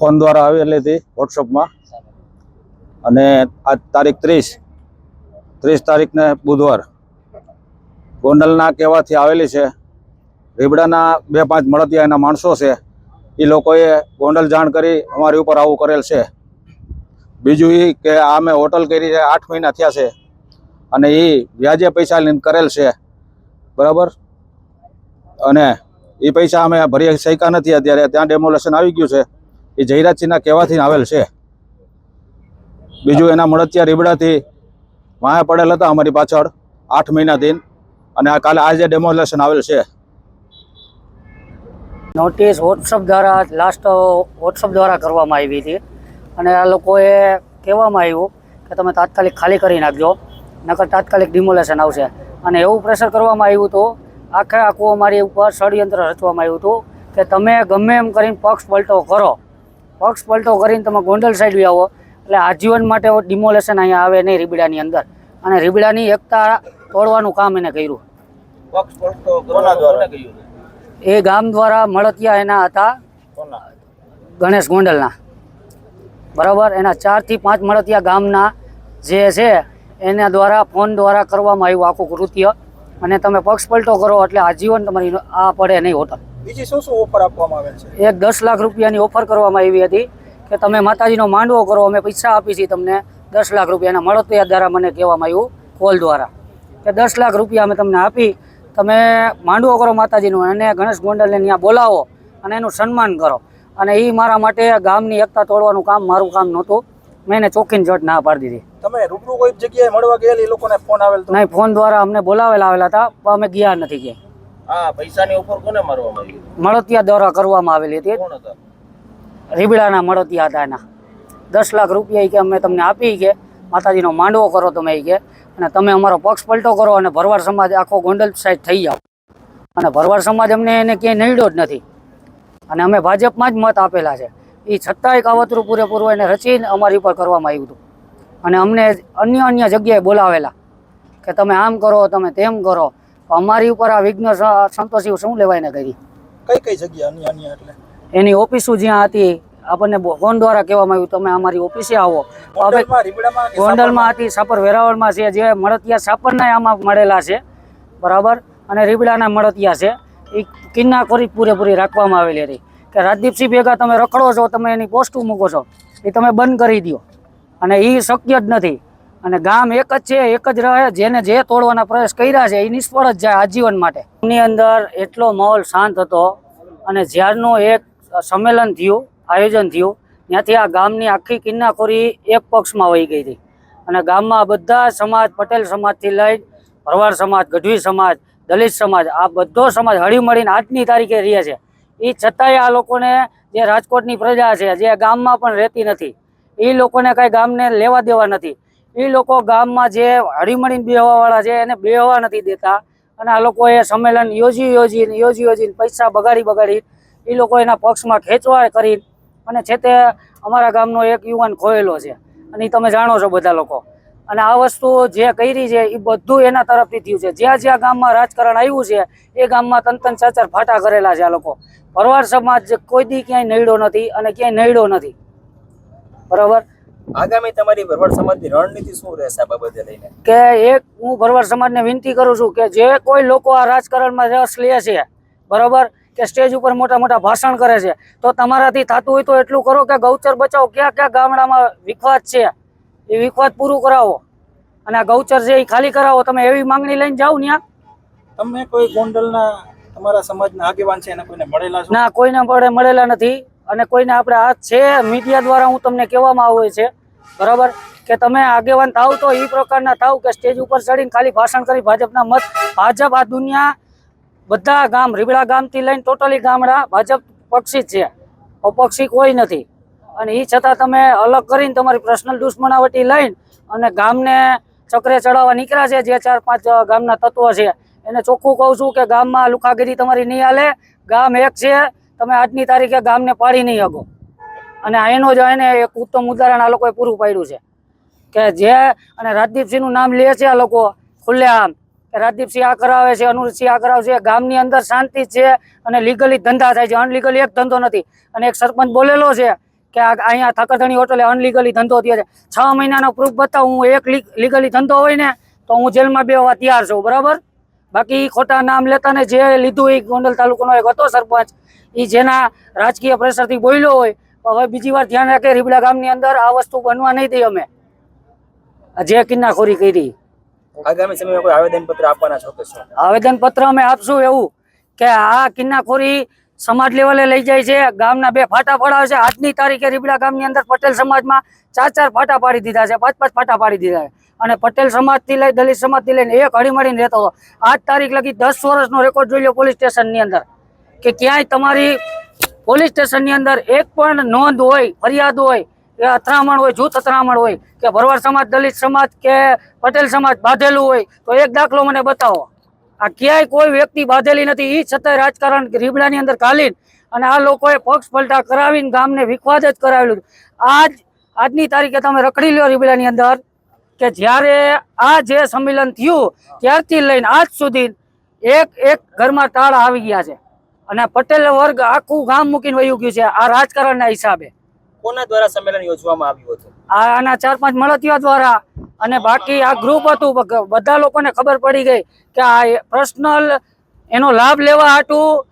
Phone દ્વારા આવેલી હતી વોટ્સઅપમાં અને આજ તારીખ ત્રીસ ત્રીસ તારીખને બુધવાર ગોંડલના કહેવાથી આવેલી છે. રીબડાના બે પાંચ મળતિયા એના માણસો છે. એ લોકોએ ગોંડલ જાણ કરી અમારી ઉપર આવું કરેલ છે. બીજું એ કે આ અમે હોટલ કરી છે, આઠ મહિના થયા છે. અને એ વ્યાજે પૈસા લઈને કરેલ છે. બરાબર? અને એ પૈસા અમે ભરી શક્યા નથી અત્યારે. ત્યાં ડેમોલેશન આવી ગયું છે. એ જયરાજસિંહના કહેવાથી આવેલ છે. બીજું એના મળતિયા રીબડાથી વાયા પડેલ હતા અમારી પાછળ, આઠ મહિનાથી અને આ કાલે આજે ડેમોલેશન આવેલ છે. નોટિસ વોટ્સઅપ દ્વારા લાસ્ટ વોટ્સઅપ દ્વારા કરવામાં આવી હતી. અને આ લોકોએ કહેવામાં આવ્યું કે તમે તાત્કાલિક ખાલી કરી નાખજો, નકર તાત્કાલિક ડિમોલેશન આવશે. અને એવું પ્રેશર કરવામાં આવ્યું હતું. આખે આખું અમારી ઉપર ષડયંત્ર રચવામાં આવ્યું હતું કે તમે ગમે એમ કરીને પક્ષ પલટો કરો. પક્ષ પલટો કરીને તમે ગોંડલ સાઈડ બી આવો. એટલે આજીવન માટે ડિમોલેશન અહીંયા આવે નહીં રીબડાની અંદર. અને રીબડાની એકતા તોડવાનું કામ એને કર્યું. એ ગામ દ્વારા મળતિયા એના હતા ગણેશ ગોંડલના. બરાબર? એના ચારથી પાંચ મળતિયા ગામના જે છે એના દ્વારા ફોન દ્વારા કરવામાં આવ્યું આખું કૃત્ય. અને તમે પક્ષ પલટો કરો એટલે આજીવન તમારી આ પડે નહીં હોટલ બીજી શું શું ઓફર આપવામાં આવે છે? એક દસ લાખ રૂપિયાની ઓફર કરવામાં આવી હતી કે તમે માતાજીનો માંડવો કરો અમે પૈસા આપી છીએ તમને દસ લાખ રૂપિયાના મળતિયા દ્વારા મને કહેવામાં આવ્યું કોલ દ્વારા. કે દસ લાખ રૂપિયા અમે તમને આપી તમે માંડવો કરો માતાજીનું અને ગણેશ ગોંડલને ત્યાં બોલાવો અને એનું સન્માન કરો. અને એ મારા માટે ગામની એકતા તોડવાનું કામ મારું કામ નહોતું. મેં એને ચોખ્ખીને જટ ના પાડી દીધી. તમે રૂબરૂ કોઈ જગ્યાએ મળવા ગયેલી એ લોકોને ફોન આવેલ નહીં ફોન દ્વારા અમને બોલાવેલા આવેલા હતા પણ અમે ગયા નથી કે હા પૈસાની ઓફર કોને મારવામાં આવી મળતિયા દ્વારા કરવામાં આવેલી હતી. કોણ હતા? રીબડાના મળતિયા હતા એના. દસ લાખ રૂપિયા કે અમે તમને આપી કે માતાજીનો માંડવો કરો તમે કે અને તમે અમારો પક્ષ પલટો કરો અને ભરવાડ સમાજ આખો ગોંડલ સાઈડ થઈ જાઓ. અને ભરવાડ સમાજ અમને એને ક્યાંય નડ્યો જ નથી. અને અમે ભાજપમાં જ મત આપેલા છે. એ છતાંય કાવતરું પૂરેપૂરું એને રચીને અમારી ઉપર કરવામાં આવ્યું હતું. અને અમને અન્ય અન્ય જગ્યાએ બોલાવેલા કે તમે આમ કરો તમે તેમ કરો. અમારી ઉપર આ વિઘ્ન સંતોષી શું લેવાય ને કરી? કઈ કઈ જગ્યા એટલે? એની ઓફિસો જ્યાં હતી આપણને ફોન દ્વારા કહેવામાં આવ્યું તમે અમારી ઓફિસે આવો. ગોંડલમાં ગોંડલમાં હતી સાપર વેરાવળમાં છે જે મળતિયા સાપરના આમાં મળેલા છે. બરાબર? અને રીબડાના મળતિયા છે. એ કિન્નાખોરી પૂરેપૂરી રાખવામાં આવેલી હતી. કે રાજદીપસિંહ ભેગા તમે રખડો છો તમે એની પોસ્ટું મૂકો છો એ તમે બંધ કરી દો અને એ શક્ય જ નથી. અને ગામ એક જ છે, એક જ રહે, જેને જે તોડવાના પ્રયાસ કર્યા છે એ નિષ્ફળ જ જાય આજીવન માટે. એની અંદર એટલો માહોલ શાંત હતો અને જ્યારનું એક સંમેલન થયું, આયોજન થયું, ત્યાંથી આ ગામની આખી કિન્નાખોરી એક પક્ષમાં વહી ગઈ હતી. અને ગામમાં બધા સમાજ, પટેલ સમાજથી લઈ ભરવાડ સમાજ, ગઢવી સમાજ, દલિત સમાજ, આ બધો સમાજ હળીમળીને આજની તારીખે રહે છે. એ છતાંય આ લોકોને જે રાજકોટની પ્રજા છે, જે ગામમાં પણ રહેતી નથી, એ લોકોને કાંઈ ગામને લેવા દેવા નથી. એ લોકો ગામમાં જે હળીમળીને બેહવાવાળા છે, એને બેહવા નથી દેતા. અને આ લોકોએ સંમેલન યોજી યોજીને યોજી યોજીને પૈસા બગાડી બગાડી એ લોકો એના પક્ષમાં ખેંચવા કરી અને છે તે અમારા ગામનો એક યુવાન ખોયેલો છે. અને એ તમે જાણો છો બધા લોકો. અને આ વસ્તુ જે કરી છે એ બધું એના તરફથી થયું છે. જ્યાં જ્યાં ગામમાં રાજકારણ આવ્યું છે, એ ગામમાં તન તન ચાર ચાર ફાટા કરેલા છે આ લોકો. ભરવાડ સમાજ કોઈ દી ક્યાંય નડ્યો નથી અને ક્યાંય નડ્યો નથી. બરાબર? આગામી તમારી ભરવાડ સમાજની રણનીતિ શું રહેશે આ બાબતે લઈને? કે એક હું ભરવાડ સમાજને વિનંતી કરું છું કે જે કોઈ લોકો આ રાજકારણમાં રસ લે છે બરાબર? કે સ્ટેજ ઉપર મોટા મોટા ભાષણ કરે છે તો તમારાથી થતું હોય તો એટલું કરો કે ગૌચર બચાવો. ક્યાં ક્યાં ગામડામાં વિખવાદ છે એ વિખવાદ પૂરું કરાવો. અને આ ગૌચર છે એ ખાલી કરાવો. તમે એવી માંગણી લઈને જાઓ ત્યાં તમે કોઈ ગોંડલના તમારા સમાજના આગેવાન છે એને કોઈને મળેલા છો? ના કોઈને મળેલા નથી. અને કોઈને આપણે આ છે મીડિયા દ્વારા હું તમને કહેવામાં આવે છે બરાબર? કે તમે આગેવાન થાવ તો એ પ્રકારના થાવ કે સ્ટેજ ઉપર ચડીને ખાલી ભાષણ કરી ભાજપના મત. ભાજપ આ દુનિયા બધા ગામ, રીબડા ગામથી લઈને ટોટલી ગામડા ભાજપ પક્ષી છે. અપક્ષી કોઈ નથી. અને એ છતાં તમે અલગ કરીને તમારી પર્સનલ દુશ્મનાવટી લઈને અને ગામને ચક્રે ચડાવવા નીકળ્યા છે, જે ચાર પાંચ ગામના તત્વો છે. એને ચોખ્ખું કહું છું કે ગામમાં લુખાગીરી તમારી નહીં હાલે. ગામ એક છે. તમે આજની તારીખે ગામને પાડી નહીં શકો. અને એનો જ એને એક ઉત્તમ ઉદાહરણ આ લોકોએ પૂરું પાડ્યું છે. કે જે અને રાજદીપસિંહનું નામ લે છે આ લોકો ખુલ્લેઆમ. કે રાજદીપસિંહ આ કરાવે છે, અનુરસિંહ આ કરાવે છે ગામની અંદર શાંતિ છે અને લીગલી ધંધા થાય છે. અનલીગલી એક ધંધો નથી. અને એક સરપંચ બોલેલો છે કે અહીંયા થકરધણી હોટલે અનલીગલી ધંધો થયો છે. છ મહિનાનો પ્રૂફ બતાવું, હું એક લીગલી ધંધો હોય ને, તો હું જેલમાં બેવા તૈયાર છું. બરાબર? બાકી ખોટા નામ લેતા ને જે લીધું એ ગોંડલ તાલુકાનો એક હતો સરપંચ એ જેના રાજકીય પ્રેશરથી બોલ્યો હોય હવે બીજી વાર ધ્યાન રાખે રીબડા ગામની અંદર આ વસ્તુ બનવા નહીં દઈ અમે. જે કિન્નાખોરી કરી. આગામી સમયમાં કોઈ આવેદન પત્ર આપવાના છો કે આવેદન પત્ર અમે આપશું એવું કે આ કિન્નાખોરી સમાજ લેવલે લઈ જાય છે. ગામના બે ફાટા પડાવે છે. આજની તારીખે રીબડા ગામની અંદર પટેલ સમાજમાં ચાર ચાર ફાટા પાડી દીધા છે. પાંચ પાંચ ફાટા પાડી દીધા છે. અને પટેલ સમાજથી લઈ દલિત સમાજથી લઈને એક હળીમળીને રહેતો હતો. આજ તારીખ લગી દસ વર્ષનો રેકોર્ડ જોઈ લો પોલીસ સ્ટેશનની અંદર કે ક્યાંય તમારી પોલીસ સ્ટેશનની અંદર એક પણ નોંધ હોય, ફરિયાદ હોય, કે અથડામણ હોય, જૂથ અથડામણ હોય, કે ભરવાડ સમાજ, દલિત સમાજ કે પટેલ સમાજ બાંધેલું હોય, તો એક દાખલો મને બતાવો. આ ક્યાંય કોઈ વ્યક્તિ બાંધેલી નથી એ છતાંય રાજકારણ રીબડાની અંદર કાલીન અને આ લોકોએ પક્ષ પલટા કરાવીને ગામને વિખવાદ જ કરાવેલું આજ, આજની તારીખે તમે રખડી લ્યો રીબડાની અંદર, કે જ્યારે આ જે સંમેલન થયું, ત્યારથી લઈને આજ સુધી એક એક ઘરમાં તાળા આવી ગયા છે. અને પટેલ વર્ગ આખું ગામ મૂકીને વયું ગયું છે આ રાજકારણના હિસાબે. કોના દ્વારા સંમેલન યોજવામાં આવ્યું હતું? આ આના ચાર પાંચ મળતીઓ દ્વારા અને બાકી આ ગ્રુપ હતું બધા લોકોને ખબર પડી ગઈ કે આ પર્સનલ એનો લાભ લેવા હાટું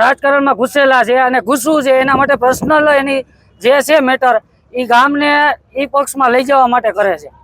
રાજકારણમાં ઘૂસેલા છે અને ઘૂસવું છે એના માટે પર્સનલ એની જે છે મેટર એ ગામને એ પક્ષમાં લઈ જવા માટે કરે છે.